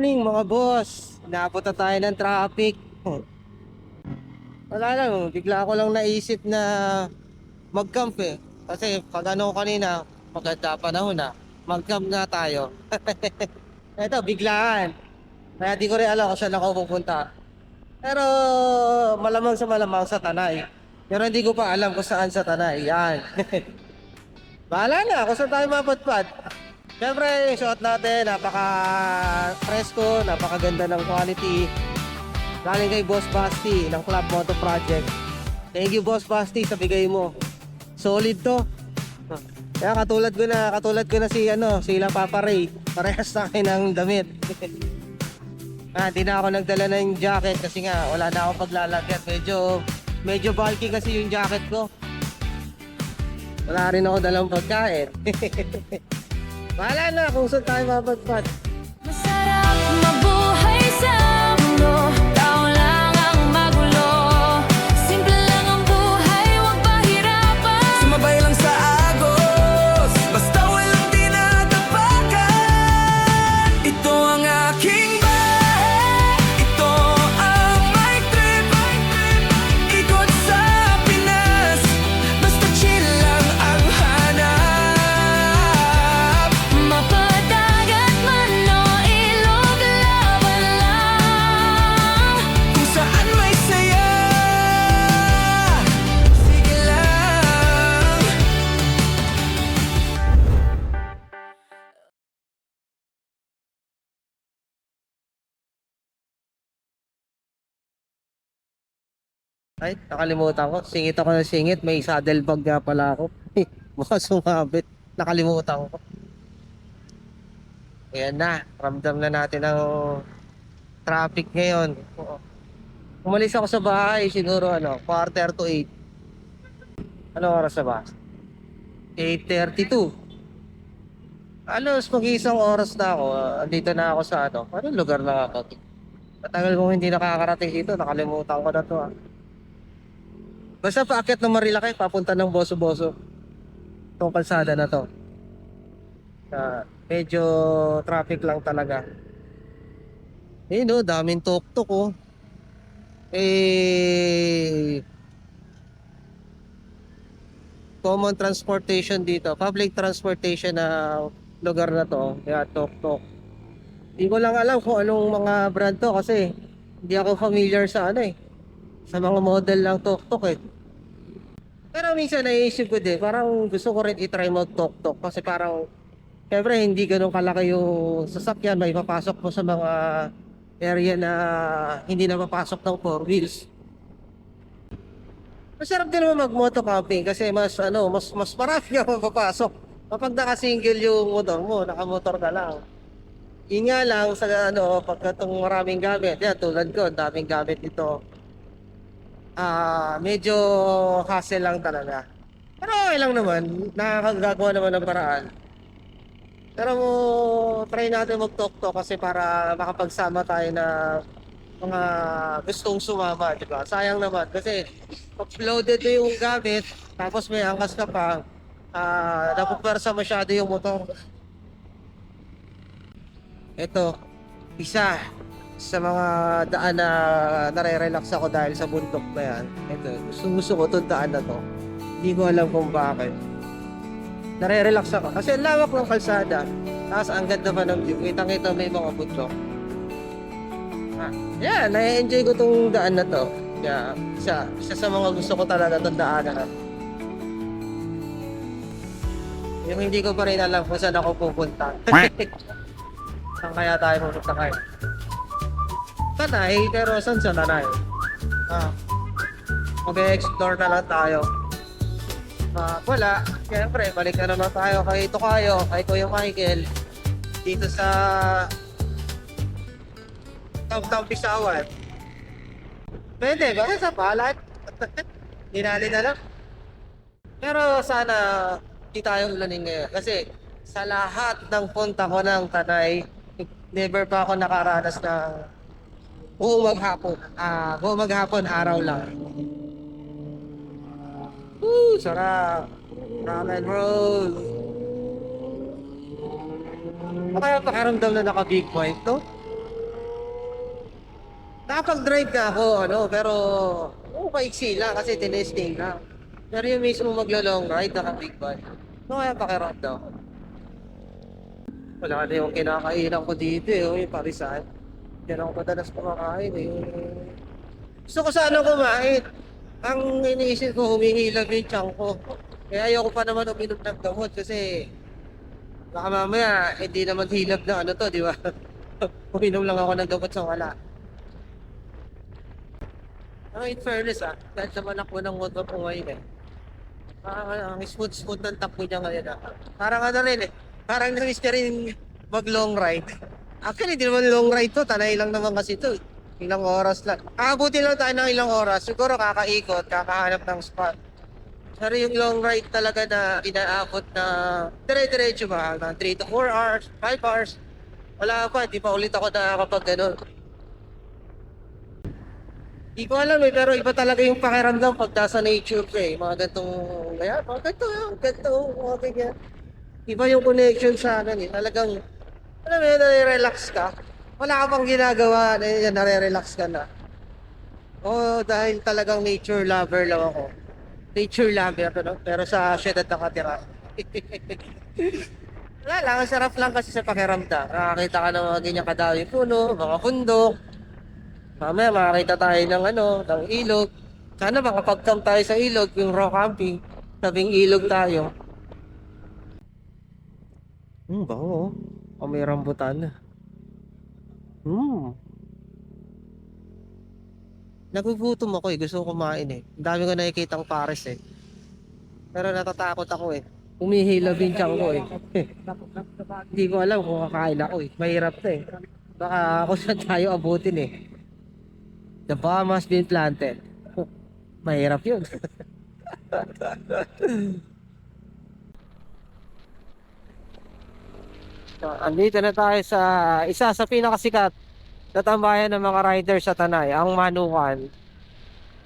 Morning mga boss. Naabot na tayo ng traffic. Wala lang, bigla ko lang naisip na mag-camp eh. Kasi pag ano kanina, maganda panahon na, mag-camp na tayo. Ito, biglaan. Kaya di ko rin alam kung saan ako pupunta. Pero malamang sa malamang sa Tanay. Pero hindi ko pa alam kung saan sa Tanay. Yan. Bahala na kung saan tayo mapatpad. Siyempre, yung shot natin, napaka fresco, napakaganda ng quality. Galing kay Boss Basti ng Club Moto Project. Thank you Boss Basti sa bigay mo. Solid to. Kaya katulad ko na, katulad ko na si ano, sila Papa Ray. Parehas sa akin ng damit. ah, di na ako nagdala ng jacket kasi nga wala na akong paglalagyan. Medyo medyo bulky kasi yung jacket ko. Wala rin ako dalang pagkain. Bahala na kung saan tayo mapagpad. Masarap mabuhay sa mundo Ay, nakalimutan ko. Singit ako ng singit. May saddle bag nga pala ako. Baka sumabit. Nakalimutan ko. Ayan na. Ramdam na natin ang traffic ngayon. Umalis ako sa bahay siguro ano, quarter to 8. Ano oras na ba? 8.32. Alos mag-isang oras na ako. Andito na ako sa ano. Anong lugar na ako? Matagal kong hindi nakakarating dito. Nakalimutan ko na to ah. Basta paakyat ng Marilaki, papunta ng Boso-Boso. Itong kalsada na to. Ah, medyo traffic lang talaga. Eh no, daming tuk-tuk oh. Eh, common transportation dito, public transportation na lugar na to, kaya tuk-tuk. Hindi ko lang alam kung anong mga brand to kasi hindi ako familiar sa ano eh sa mga model lang tok-tok eh. Pero minsan naiisip ko din, parang gusto ko rin itry mag tok-tok kasi parang syempre hindi ganun kalaki yung sasakyan, may papasok mo sa mga area na hindi na papasok ng four wheels. Masarap din naman mag-moto camping kasi mas ano, mas mas marami ka mapapasok. Kapag naka-single yung motor mo, naka-motor ka lang. Yun nga lang sa ano, pagka itong maraming gamit, yan tulad ko, daming gamit dito ah medyo hassle lang talaga. Pero okay lang naman, nakakagagawa naman ng paraan. Pero try natin mag-talk-talk kasi para makapagsama tayo na mga gustong sumama, di ba? Sayang naman kasi pag loaded na yung gamit, tapos may angkas ka pa, ah napupwersa masyado yung motor. Ito, isa sa mga daan na nare-relax ako dahil sa bundok na yan. Ito, gusto, gusto ko itong daan na to. Hindi ko alam kung bakit. Nare-relax ako. Kasi ang lawak ng kalsada. Tapos ang ganda pa ng view. Kitang-kita may mga bundok. Ah, yeah, na-enjoy ko itong daan na to. Kaya, isa, isa sa mga gusto ko talaga itong daanan. Yung hindi ko pa rin alam kung saan ako pupunta. saan kaya tayo pupunta kayo? Tanay, pero saan sa Tanay? Ah, mag-explore na lang tayo. Ah, wala. Siyempre, balik na naman tayo kay Tokayo, kay Kuya Michael. Dito sa Downtown Pisawan. Pwede, baka sa palat. Dinali na lang. Pero sana di tayo ulanin ngayon. Kasi sa lahat ng punta ko ng Tanay, never pa ako nakaranas ng buong maghapon. Ah, buong maghapon, araw lang. Woo, sarap. Rock and roll. Ano kaya pakiramdam na naka-big point to? Nakapag-drive na ako, ano, pero oo, paiksi lang kasi tinesting lang. Pero yung mismo maglo-long ride, naka-big bike. Ano kaya pakiramdam? Wala na yung kinakainan ko dito eh, oh, yung parisan. Yan ako madalas kumakain eh. Gusto ko sana kumain. Ang iniisip ko, humihilab yung tiyan ko. Kaya ayoko pa naman uminom ng gamot kasi baka mamaya hindi naman hilab na ano to, di ba? Uminom lang ako ng gamot sa wala. Ah, in fairness ah, dahil sa manakbo ng motor ko ngayon eh. Parang ang smooth-smooth ng takbo niya ngayon ah. Parang ano rin eh, parang namiss niya rin mag long ride. Actually, di naman long ride to, tanay lang naman kasi to. Ilang oras lang. Aabutin lang tayo ng ilang oras. Siguro kakaikot, kakahanap ng spot. Pero yung long ride talaga na inaabot na dire-diretso ba, na 3 to 4 hours, 5 hours. Wala pa, di pa ulit ako nakakapag ganun. Di ko alam eh, pero iba talaga yung pakiramdam pag nasa nature ka eh. Mga gantong, kaya, mga ganito, ganito, mga ganyan. Iba yung connection sa akin eh. Talagang, alam mo yun, nare-relax ka. Wala ka pang ginagawa, na nare-relax ka na. Oo, dahil talagang nature lover lang ako. Nature lover, ano? pero sa syudad nakatira. Wala lang, ang sarap lang kasi sa pakiramdam. Nakakita ka ng mga ganyan kadami puno, mga bundok. Mamaya makakita tayo ng ano, ng ilog. Sana makapag-camp tayo sa ilog, yung rock camping. Sabing ilog tayo. Hmm, baho. O may rambutan. Hmm. Nagugutom ako eh. Gusto ko kumain eh. Ang dami ko nakikitang pares eh. Pero natatakot ako eh. Umihilab yung tiyan ko eh. Hindi ko alam kung kakain ako eh. Mahirap na eh. Baka ako saan tayo abutin eh. The bomb has been planted. Mahirap yun. so, andito na tayo sa isa sa pinakasikat na tambayan ng mga riders sa Tanay, ang Manukan.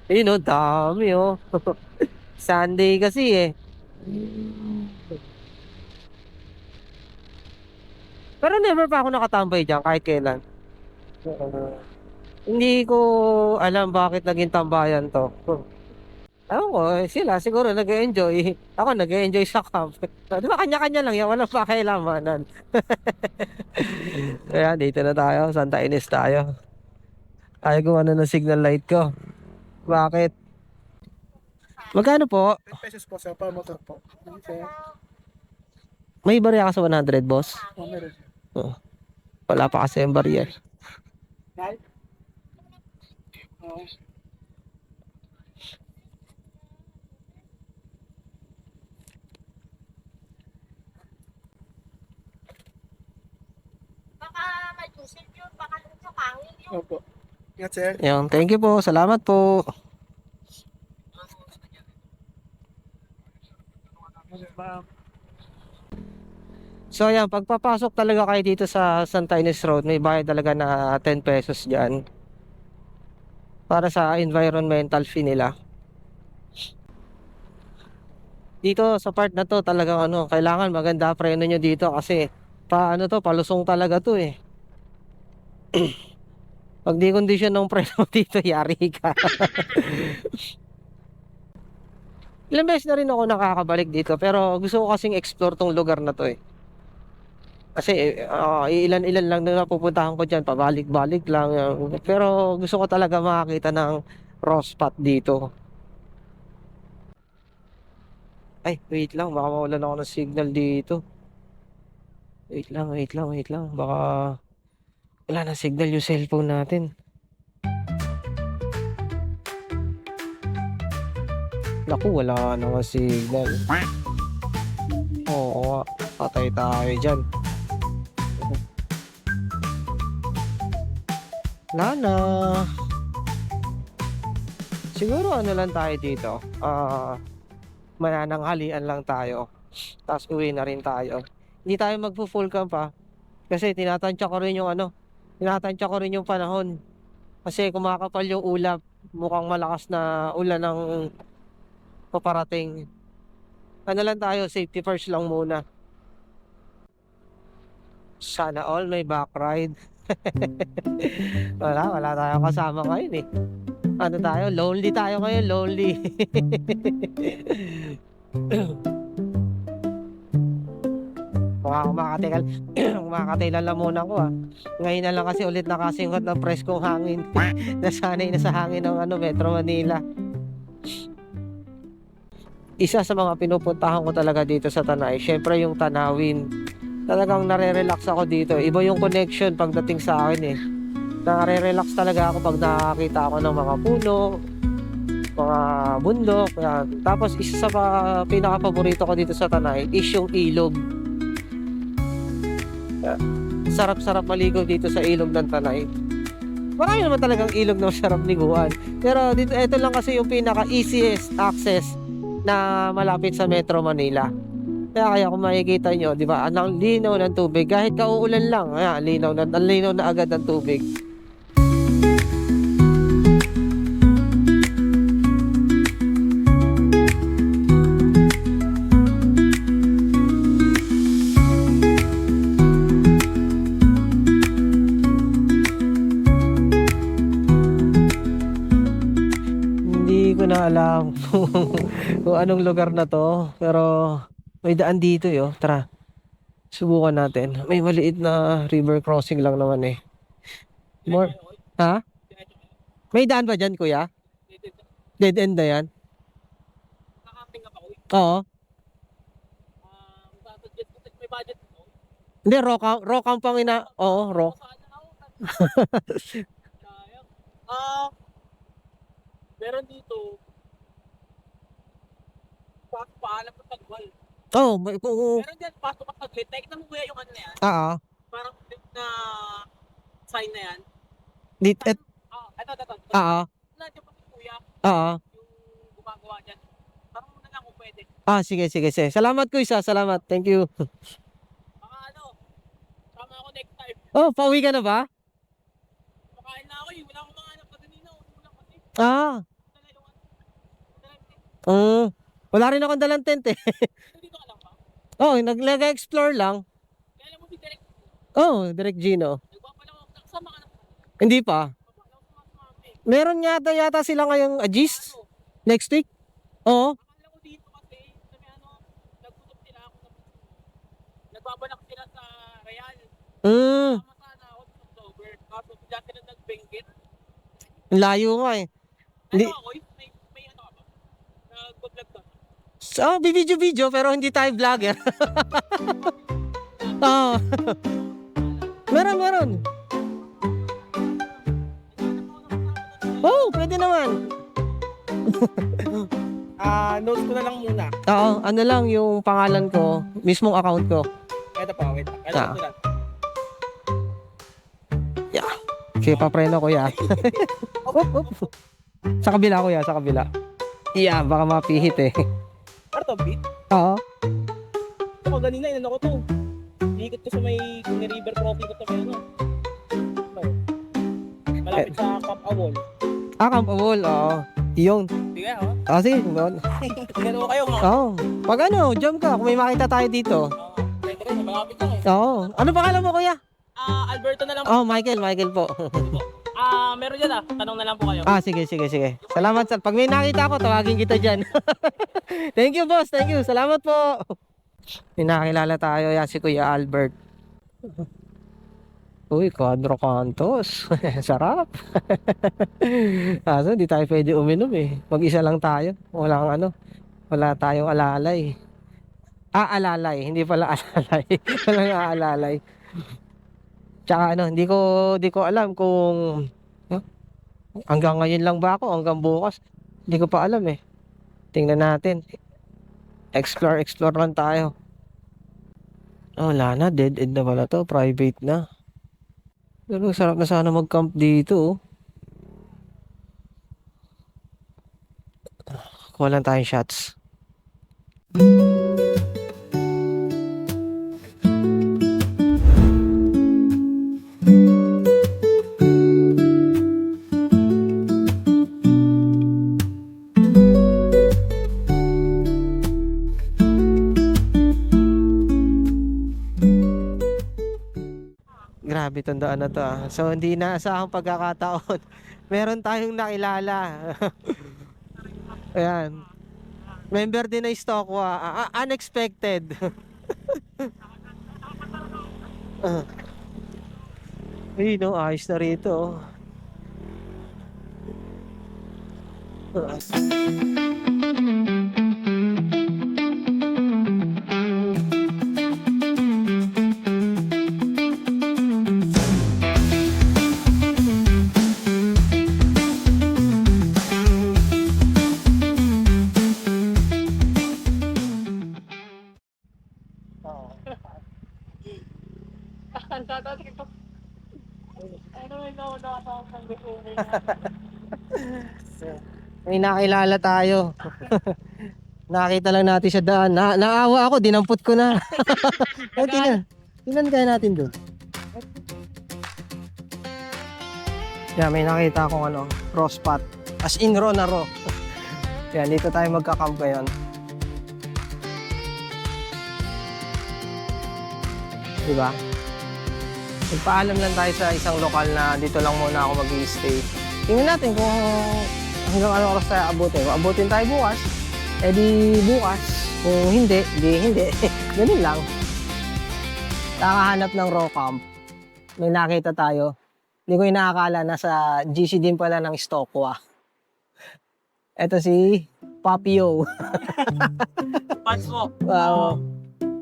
Yun oh, dami oh. Sunday kasi eh. Pero never pa ako nakatambay dyan kahit kailan. Uh, hindi ko alam bakit naging tambayan to. Ewan ko, eh, sila siguro nag-enjoy. Ako nag-enjoy sa camp. Di ba kanya-kanya lang yan, walang pakialamanan. Kaya dito na tayo, Santa Ines tayo. Ayaw ano ng signal light ko. Bakit? Magkano po? 10 pesos po sa motor po. Okay. May barya ka sa 100, boss? Oh, meron. Oo. Wala pa kasi yung barya. Right? Oh. Baka may tusil yun, baka dun sa pangil yun. Opo. Ingat sir. Yan, thank you po. Salamat po. So yan, pagpapasok talaga kayo dito sa Santa Ines Road, may bayad talaga na 10 pesos dyan. Para sa environmental fee nila. Dito sa part na to talagang ano, kailangan maganda preno nyo dito kasi pa ano to, palusong talaga to eh. Pag di kondisyon ng preno dito, yari ka. Ilang beses na rin ako nakakabalik dito pero gusto ko kasing explore tong lugar na to eh. Kasi uh, ilan-ilan lang na napupuntahan ko dyan, pabalik-balik lang. uh, Pero gusto ko talaga makakita ng raw spot dito. Ay, wait lang, baka mawalan ako ng signal dito. Wait lang, wait lang, wait lang. Baka wala na signal yung cellphone natin. Naku, wala na nga signal. Oo patay tayo dyan. Wala na. Siguro ano lang tayo dito. Ah, manananghalian lang tayo. Tapos uwi na rin tayo. Hindi tayo magpo-full camp pa. Kasi tinatansya ko rin yung ano, tinatansya ko rin yung panahon. Kasi kumakapal yung ulap. Mukhang malakas na ulan ng paparating. Ano lang tayo, safety first lang muna. Sana all may back ride. wala, wala tayong kasama ngayon eh. Ano tayo? Lonely tayo ngayon, lonely. Mukha kumakatigal. kumakatilan lang muna ko ah. Ngayon na lang kasi ulit nakasingot ng preskong hangin. Nasanay na sa hangin ng ano, Metro Manila. Isa sa mga pinupuntahan ko talaga dito sa Tanay, syempre yung Tanawin. Talagang nare-relax ako dito. Iba yung connection pagdating sa akin eh. Nare-relax talaga ako pag nakakita ako ng mga puno, mga bundok. Yan. Tapos isa sa pinaka-paborito ko dito sa Tanay is yung ilog. Yan. Sarap-sarap maligo dito sa ilog ng Tanay. Marami naman talagang ilog na masarap liguan. Pero dito, ito lang kasi yung pinaka-easiest access na malapit sa Metro Manila. Kaya kaya kung makikita nyo, di ba, ang linaw ng tubig, kahit kauulan lang, ayan, linaw na, linaw na agad ng tubig. Kung anong lugar na to. Pero may daan dito yo. Tara. Subukan natin. May maliit na river crossing lang naman eh. More. Ha? May daan ba dyan, kuya? Dead end na yan? Oo. Hindi, raw camp, raw camp ang ina... Oo, raw. Ah, meron dito. Pasok paalam sa tagwal. Oo, oh, may, kung... Meron dyan, pasok at taglit. Tignan mo kuya yung ano na yan. Oo. Parang na sign na yan. Dit, et, Ah, ito, ito, ito. oo. Nandiyan pa si kuya, Oo. yung gumagawa dyan. Parang muna lang kung pwede. Ah, sige, sige, sige. Salamat, kuya. Salamat. Thank you. Baka ano, sama ako next time. Oh, pauwi ka na ba? Makain na ako eh. Wala akong mga anak na ganina. Kasi. Ah. Dala yung ano. Dala yung. Wala rin akong dalang tent eh. Dito ka lang ba? Oh, nag-explore lang. Kaya alam mo si Derek, Oh, Direk Gino. nagpapalang ako. Nakasama ka na. Hindi pa. Eh. Meron yata yata sila ngayong Agis Ano? next week. Oo. Akala ko dito kasi, sa may ano, nagtutok sila ako Nagbabalak sila sa Real. Mm, Tama sana ako sa October. Kaso bigla sila nag-bengkit. ang layo nga eh. Ano ako, eh, may, may ano ka ba? Nag-vlog ka. So, video-video pero hindi tayo vlogger. Oo. meron, meron. Oh, pwede naman. Ah, notes ko na lang muna. Oo, ano lang yung pangalan ko, mismong account ko. Ito pa, wait. Ano Ah. ko lang? Sige, papreno ko ya. Op, op. Sa kabila ko ya, sa kabila. Yeah, baka mapihit eh. To, beat? Oo. Ako ganina, inano ko to. Ikot ko sa may river crossing ko sa may ano. Ano? Malapit sa Camp Awol. Ah, Camp Awol, oo. Yung. Sige, oh. Ah, sige. yun. Tingnan mo kayo, mga. Oo. Pag ano, jump ka, kung may makita tayo dito. Ah, pwede rin, malapit lang eh. Oo. Ano pangalan mo, kuya? Ah, Alberto na lang. Oh, Michael, Michael po. Ah, meron dyan ah. Tanong na lang po kayo. ah, sige, sige, sige. Salamat, sir. Pag may nakita ako, tawagin kita dyan. Thank you, boss. Thank you. Salamat po. May tayo. Yan si Kuya Albert. Uy, Quadro Cantos. Sarap. Kaso, hindi tayo pwede uminom eh. Mag-isa lang tayo. Walang ano. Wala tayong alalay. Ah, alalay. Hindi pala alalay. Walang aalalay. Tsaka ano, hindi ko, hindi ko alam kung? Hanggang ngayon lang ba ako, hanggang bukas. Hindi ko pa alam eh. Tingnan natin. Explore, explore lang tayo. Oh, wala na. Dead end na pala to. Private na. Pero sarap na sana mag-camp dito. oh. Kuha lang tayong shots. itong daan na to ah. So, hindi na sa akong pagkakataon. Meron tayong nakilala. Ayan. Member din ng Stokwa. Ah, ah, unexpected. Ah. Ay, no, ayos na rito. oh. Ah. Nakilala tayo. Nakita lang natin sa daan. Na naawa ako, dinampot ko na. Ay, tingnan. Tingnan kaya natin doon. Yeah, may nakita akong ano, cross spot. As in raw na raw. Yan, dito tayo magkakamp ngayon. Diba? Magpaalam lang tayo sa isang lokal na dito lang muna ako mag stay Tingnan natin kung hanggang ano oras tayo abutin. Kung abutin tayo bukas, eh di bukas. Kung hindi, di hindi. Ganun lang. Nakahanap ng raw camp. May nakita tayo. Hindi ko inaakala na sa GC din pala ng Stokwa. Ito si Papio. Pats mo. Wow.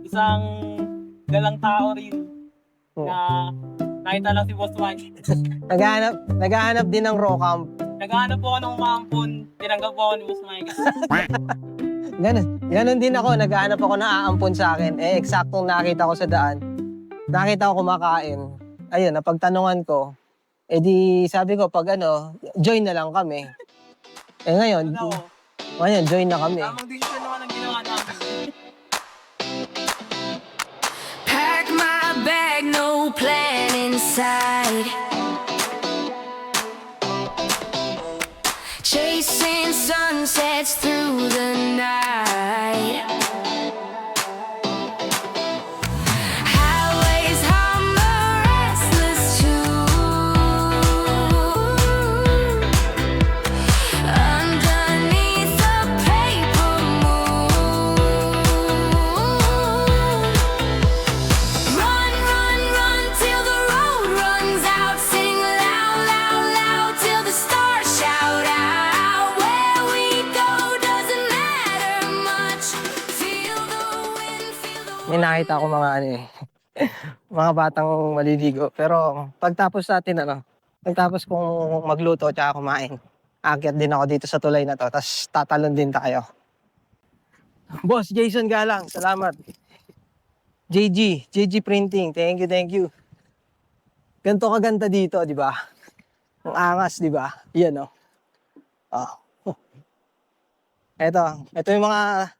Isang galang tao rin Oh. na nakita lang si Boss Mike. Naghahanap, naghahanap din ng raw camp. Naghahanap po ako ng umampon. Tinanggap po ako ni Boss Mike. Ganun. Ganun din ako. Naghahanap ako na aampon sa akin. Eh, eksaktong nakita ko sa daan. Nakita ko kumakain. Ayun, napagtanungan ko. Eh di, sabi ko, pag ano, join na lang kami. Eh ngayon, Ano? ngayon, join na kami. Tamang decision naman ang ginawa namin. Pack my bag, no plan inside. Sunsets through the night. May nakita ko mga ano eh, mga batang maliligo. Pero pagtapos natin ano, pagtapos kong magluto at kumain, aakyat din ako dito sa tulay na to. Tapos tatalon din tayo. Boss Jason Galang, salamat. JG, JG Printing, thank you, thank you. Ganto kaganda dito, di ba? Ang angas, di ba? Yan, oh. Oh. Eto, eto yung mga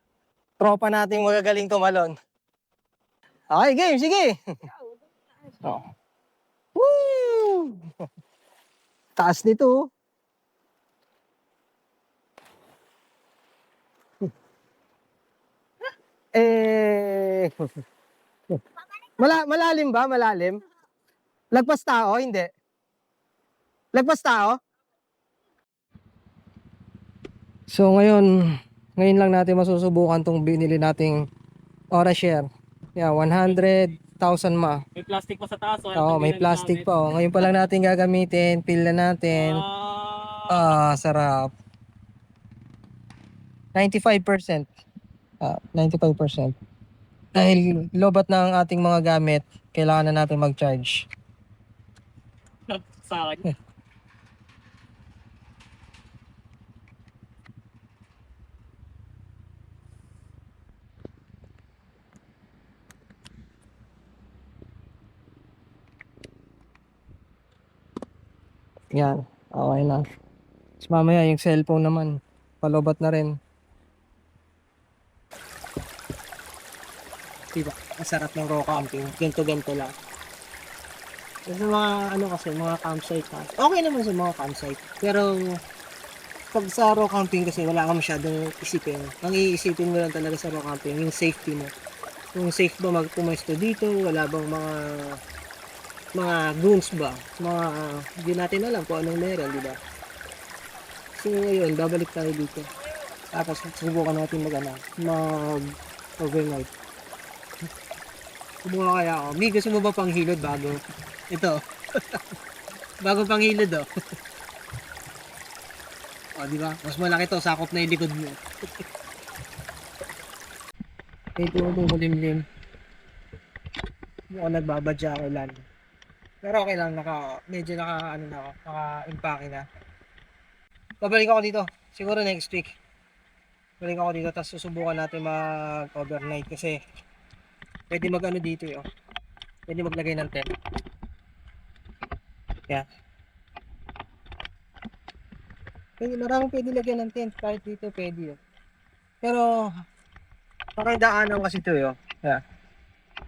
tropa nating magagaling tumalon. Okay, game, sige. Oh. Woo! Taas nito. oh. Eh, Mala malalim ba? Malalim? Lagpas tao? Hindi. Lagpas tao? So ngayon, ngayon lang natin masusubukan tong binili nating Aura Share. Yeah, 100,000 ma. May plastic pa sa taas. oh. Oo, may plastic pa. Oh. Ngayon pa lang natin gagamitin. Pil na natin. Ah, Ah, sarap. 95%. Ah, 95%. Dahil lobat ng ating mga gamit, kailangan na natin mag-charge. sa akin. Yan. Okay na. Tapos mamaya yung cellphone naman. Palobat na rin. Diba? Ang sarap ng raw camping. Ganto-ganto lang. Sa mga ano kasi, mga campsite ha. Okay naman sa mga campsite. Pero pag sa raw camping kasi wala ka masyadong isipin. Ang iisipin mo lang talaga sa raw camping, yung safety mo. Yung safe ba magpumesto dito, wala bang mga mga goons ba? Mga hindi natin alam kung anong meron, di ba? So ngayon, babalik tayo dito. Tapos subukan natin mag ano, mag overnight. Subukan kaya ako. Mi, gusto mo ba pang hilod bago? Ito. bago pang hilod oh. o, di ba? Mas malaki to, sakop na yung likod mo. Ito yung kulimlim. Mukhang nagbabadya ako ulan. Pero okay lang, naka, medyo naka, ano na ako, naka-impake na. Babalik ako dito, siguro next week. Balik ako dito, tapos susubukan natin mag-overnight kasi pwede mag-ano dito eh, oh. Pwede maglagay ng tent. Kaya, pwede, maraming pwede lagyan ng tent, kahit dito pwede oh. Pero, parang daanan kasi ito eh, oh. Yeah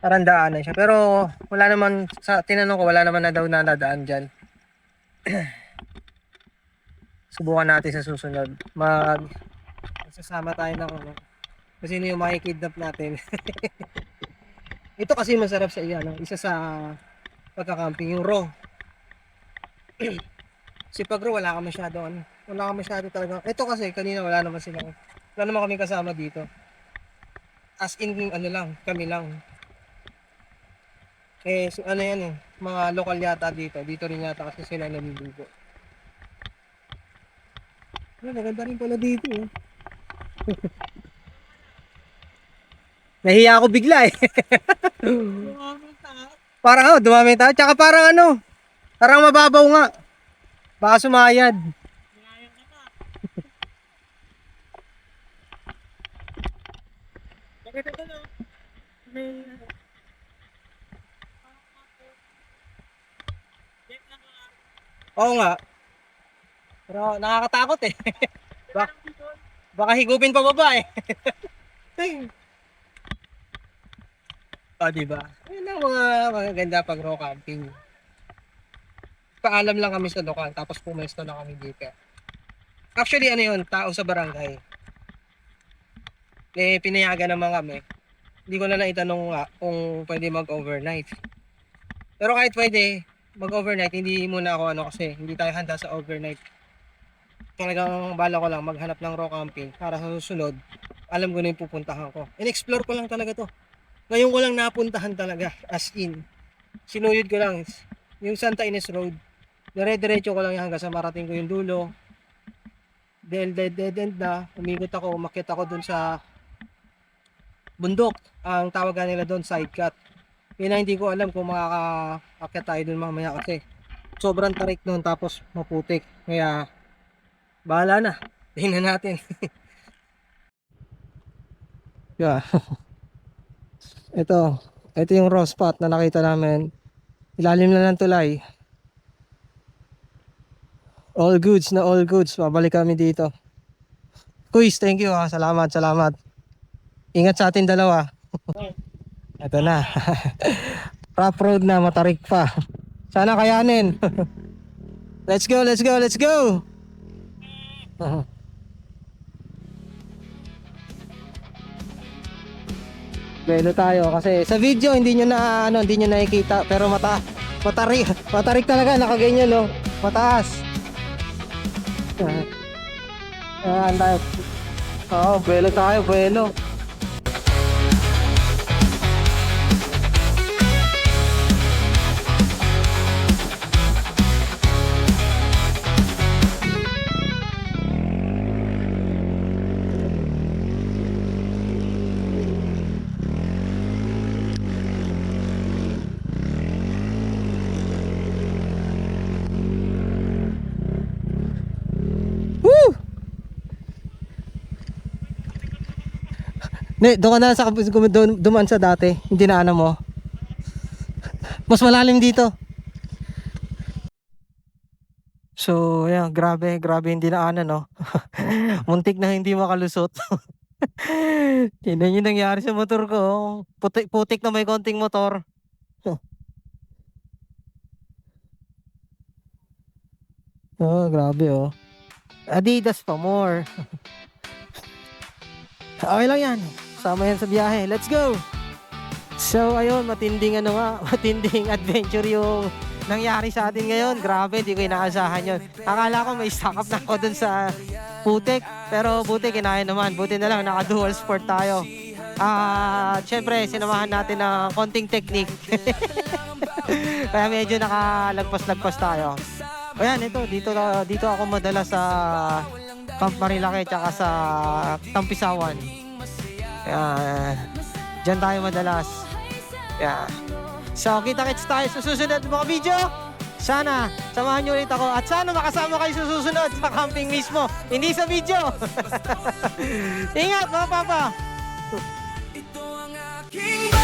parang daanan siya. Pero wala naman, sa tinanong ko, wala naman na daw na nadaan dyan. Subukan natin sa susunod. Mag, magsasama tayo ng ano. Kasi sino yung makikidnap natin. Ito kasi masarap sa iya, no? isa sa pagkakamping, yung raw. si pag raw, wala ka masyado, ano, wala ka masyado talaga. Ito kasi, kanina wala naman silang, wala naman kami kasama dito. As in, ano lang, kami lang. Eh, so, ano yan eh, mga lokal yata dito. Dito rin yata kasi sila naliligo. Ano, maganda rin pala dito eh. Nahiya ako bigla eh. parang oh, dumami tao. Tsaka parang ano, parang mababaw nga. Baka sumayad. Bakit ito na? May... Oo nga. Pero nakakatakot eh. Bak baka higupin pa baba eh. oh, di ba? Yun ang mga magaganda pag rock camping. Paalam lang kami sa lokal tapos pumesto na kami dito. Actually ano yun, tao sa barangay. Eh, pinayagan naman kami. Hindi ko na naitanong nga kung pwede mag-overnight. Pero kahit pwede, mag-overnight, hindi muna ako ano kasi hindi tayo handa sa overnight. Talagang bala ko lang maghanap ng raw camping para sa susunod, alam ko na yung pupuntahan ko. In-explore ko lang talaga to. Ngayon ko lang napuntahan talaga, as in. Sinuyod ko lang, yung Santa Ines Road. Dire-diretso ko lang hanggang sa marating ko yung dulo. Dead, dead, dead end na. Umikot ako, umakyat ako dun sa bundok. Ang tawagan nila doon, side cut. Yun na hindi ko alam kung makakaakyat tayo dun mamaya kasi sobrang tarik noon tapos maputik. Kaya bahala na. Tingnan natin. yeah. ito. Ito yung raw spot na nakita namin. Ilalim na ng tulay. All goods na all goods. Babalik kami dito. Kuis, thank you ha. Salamat, salamat. Ingat sa atin dalawa. Ito na. Rough road na, matarik pa. Sana kayanin. let's go, let's go, let's go. Belo tayo kasi sa video hindi nyo na ano, hindi nyo nakikita pero mata matarik, matarik talaga nakaganyan no. Mataas. Ayan tayo. Oo, belo tayo, belo. Ne, doon na sa doon- dumaan sa dati, hindi na ano mo. Mas malalim dito. So, yeah, grabe, grabe hindi na ano, no. Muntik na hindi makalusot. Tingnan yung nangyari sa motor ko. oh. Putik, putik na may konting motor. oh, grabe oh. Adidas pa more. okay lang yan. Sama yan sa biyahe. Let's go! So ayun, matinding ano nga, matinding adventure yung nangyari sa atin ngayon. Grabe, di ko inaasahan yun. Akala ko may stock up na ako dun sa putek. Pero buti kinaya naman. Buti na lang, naka-dual sport tayo. Ah, syempre, sinamahan natin ng konting technique. Kaya medyo nakalagpas-lagpas tayo. Ayan, ito, dito, dito ako madalas sa Camp Marilake tsaka sa Tampisawan. Ayan. Diyan tayo madalas. Yeah. So, kita-kits tayo sa susunod mga video. Sana, samahan nyo ulit ako at sana makasama kayo sa susunod sa camping mismo, hindi sa video. Ingat mga papa! Ito ang aking